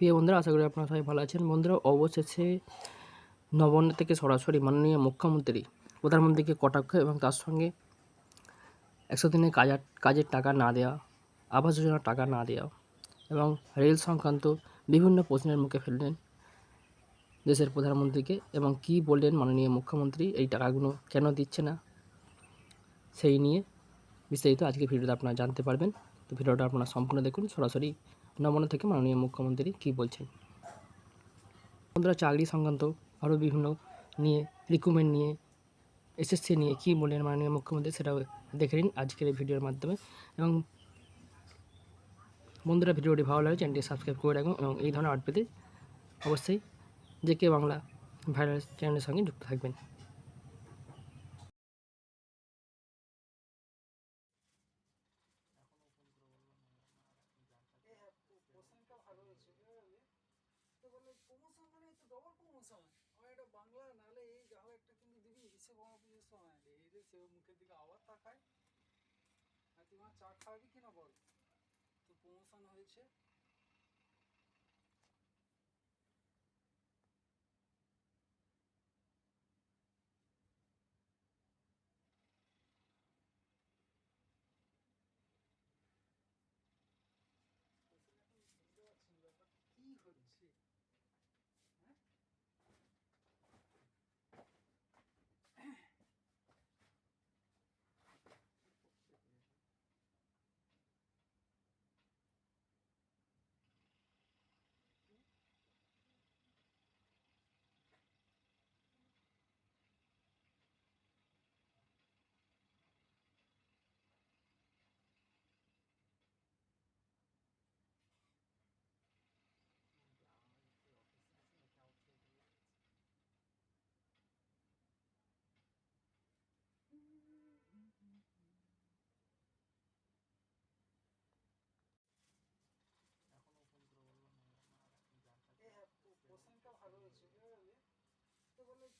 প্রিয় বন্ধুরা, আশা করি আপনারা সবাই ভালো আছেন। বন্ধুরা, অবশেষে নবান্ন থেকে সরাসরি মাননীয় মুখ্যমন্ত্রী, প্রধানমন্ত্রীকে কটাক্ষ এবং তার সঙ্গে একশো দিনের কাজার কাজের টাকা না দেওয়া, আবাস যোজনার টাকা না দেওয়া এবং রেল সংক্রান্ত বিভিন্ন প্রশ্নের মুখে ফেললেন দেশের প্রধানমন্ত্রীকে এবং কী বললেন মাননীয় মুখ্যমন্ত্রী, এই টাকাগুলো কেন দিচ্ছে না, সেই নিয়ে বিস্তারিত আজকে ভিডিওটা আপনারা জানতে পারবেন। তো ভিডিওটা আপনারা সম্পূর্ণ দেখুন, সরাসরি নবান্ন থেকে মাননীয় মুখ্যমন্ত্রী কী বলছেন? বন্ধুরা চাকরি সংক্রান্ত আরও বিভিন্ন নিয়ে রিক্রুটমেন্ট নিয়ে এসএসসি নিয়ে কী বললেন মাননীয় মুখ্যমন্ত্রী সেটাও দেখে নিন আজকের এই ভিডিওর মাধ্যমে। এবং বন্ধুরা, ভিডিওটি ভালো লাগে চ্যানেলটি সাবস্ক্রাইব করে রাখুন এবং এই ধরনের আর্ট পেতে অবশ্যই যে কে বাংলা ভাইরাল চ্যানেলের সঙ্গে যুক্ত থাকবেন পোশাকটা ভালো হয়েছে বুঝলি তো বললে প্রমোশন মানে তো ডবল প্রমোশন আমার এটা বাংলা নালে এই যা হোক একটা কিন্তু দিবি কিছু সময় এই রে সে মুখের দিকে আবার তাকায়, আর তুই আমার চা খাওয়াবি কিনা বল? তো প্রমোশন হয়েছে।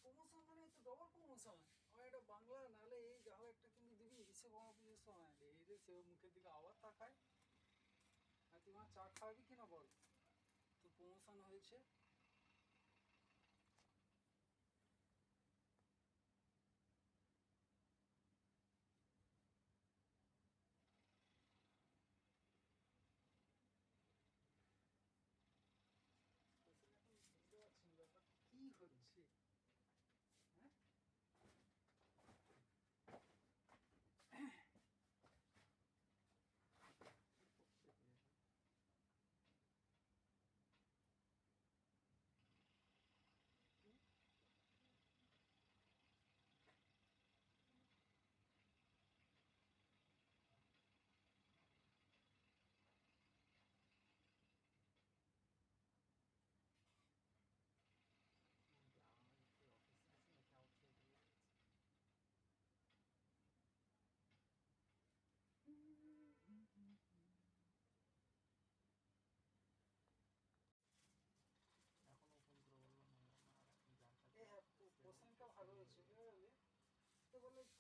প্রমোশন মানে তো ডবল প্রমোশন আমার এটা বাংলা নালে এই যা হোক একটা কিন্তু দিবি হিসেব আমার সময় এই দিকে আবার তাকায় আর তুই আমার খাওয়াবি কিনা বল তো প্রমোশন হয়েছে কি হচ্ছে?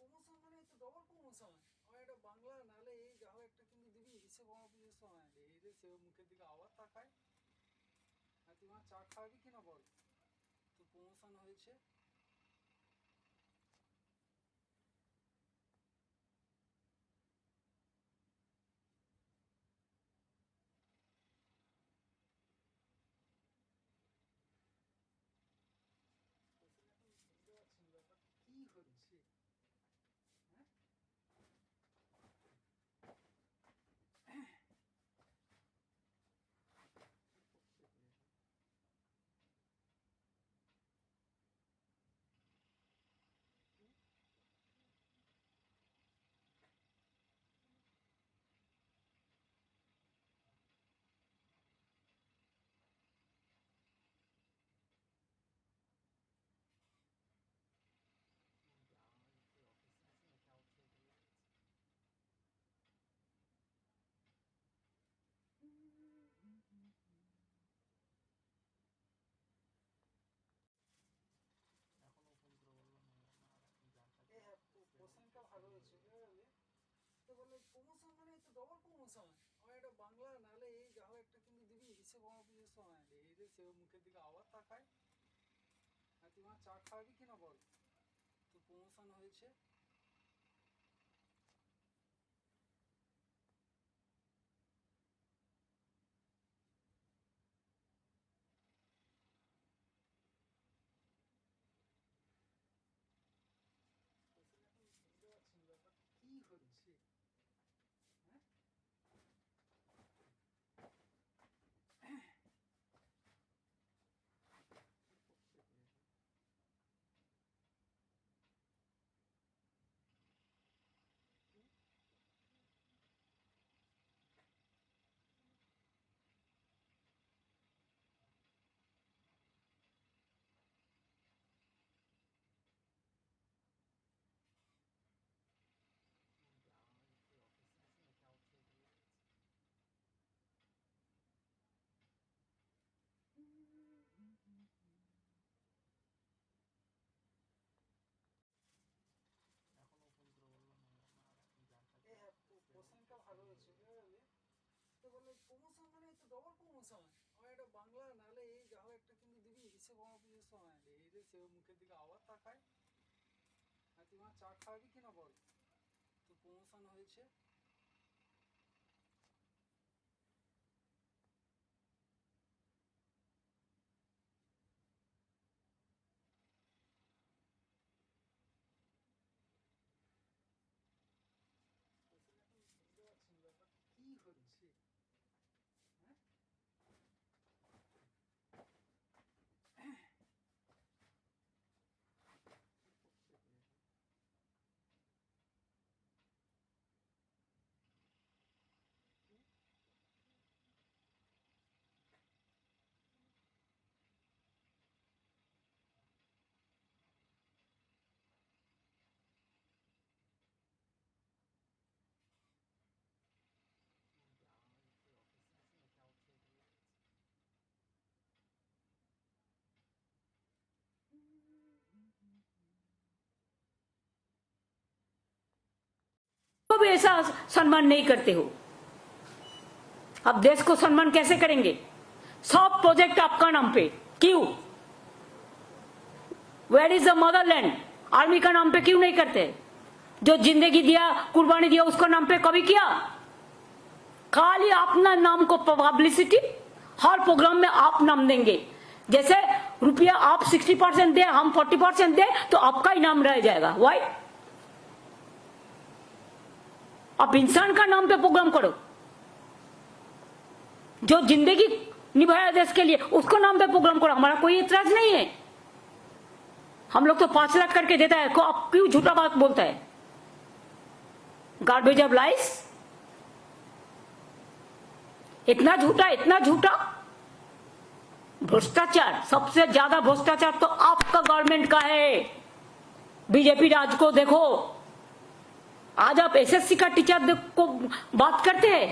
প্রমোশন মানে তো ডবল প্রমোশন আমার এটা বাংলা নালে এই যা হোক একটা কিন্তু দিবি হিসেব আমার পুজোর সময় এই রে সে মুখের দিকে আবার তাকায় আর তুই আমার চা খাওয়াবি কিনা বল তো প্রমোশন হয়েছে। প্রমোশন মানে একটু ডবল প্রমোশন। আমার এটা বাংলা নাহলে এই যা হোক একটা কিন্তু দিবি আমার পুজোর সময় সে মুখের দিকে আবার তাকায় আর তুই আমার চা খাওয়াবি কিনা বল তো প্রমোশন হয়েছে প্রমোশন মানে তো ডবল প্রমোশন আমার এটা বাংলা নাহলে এই যা হোক একটা কিন্তু দিবি আমার পুজোর সময় এই যে সে মুখের দিকে আবার তাকায় আর তুই আমার চা খাওয়াবি কিনা বল তো প্রমোশন হয়েছে। को भी ऐसा सम्मान नहीं करते हो। अब देश को सम्मान कैसे करेंगे? सब प्रोजेक्ट आपका नाम पे। क्यों? Where is the motherland army का नाम पे क्यों नहीं करते? जो ज़िंदगी दिया, कुर्बानी दिया, उसका नाम पे कभी किया? खाली अपना नाम को पब्लिसिटी हर प्रोग्राम में आप नाम देंगे। जैसे रुपया आप 60 परसेंट दे, हम 40 परसेंट दे तो आपका ही नाम रह जाएगा। वाई आप इंसान का नाम पे प्रोग्राम करो। जो ज़िंदगी निभाया देश के लिए, उसको नाम पे प्रोग्राम करो। हमारा कोई इतराज नहीं है। हम लोग तो पाँच लाख करके देता है, को आप क्यों झूठा बात बोलता है? गार्बेज ऑफ़ लाइस इतना झूठा इतना झूठा? भ्रष्टाचार, सबसे ज़्यादा भ्रष्टाचार तो आपका गवर्नमेंट का है। बीजेपी राज को देखो। आज आप एसएससी का टीचर दे- को बात करते हैं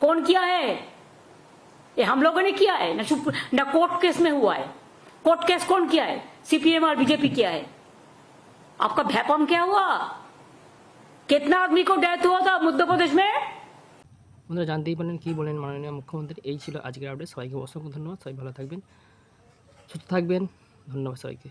कौन किया है ये हम लोगों ने किया है ना सुप- ना कोर्ट केस में हुआ है कोर्ट केस कौन किया है सीपीएम और बीजेपी किया है आपका भैपम क्या हुआ कितना आदमी को डेथ हुआ था मध्य प्रदेश में বন্ধুরা জানতেই পারলেন কী বলেন মাননীয় মুখ্যমন্ত্রী এই ছিল আজকের আপডেট সবাইকে অসংখ্য ধন্যবাদ সবাই ভালো থাকবেন সুস্থ থাকবেন ধন্যবাদ সবাইকে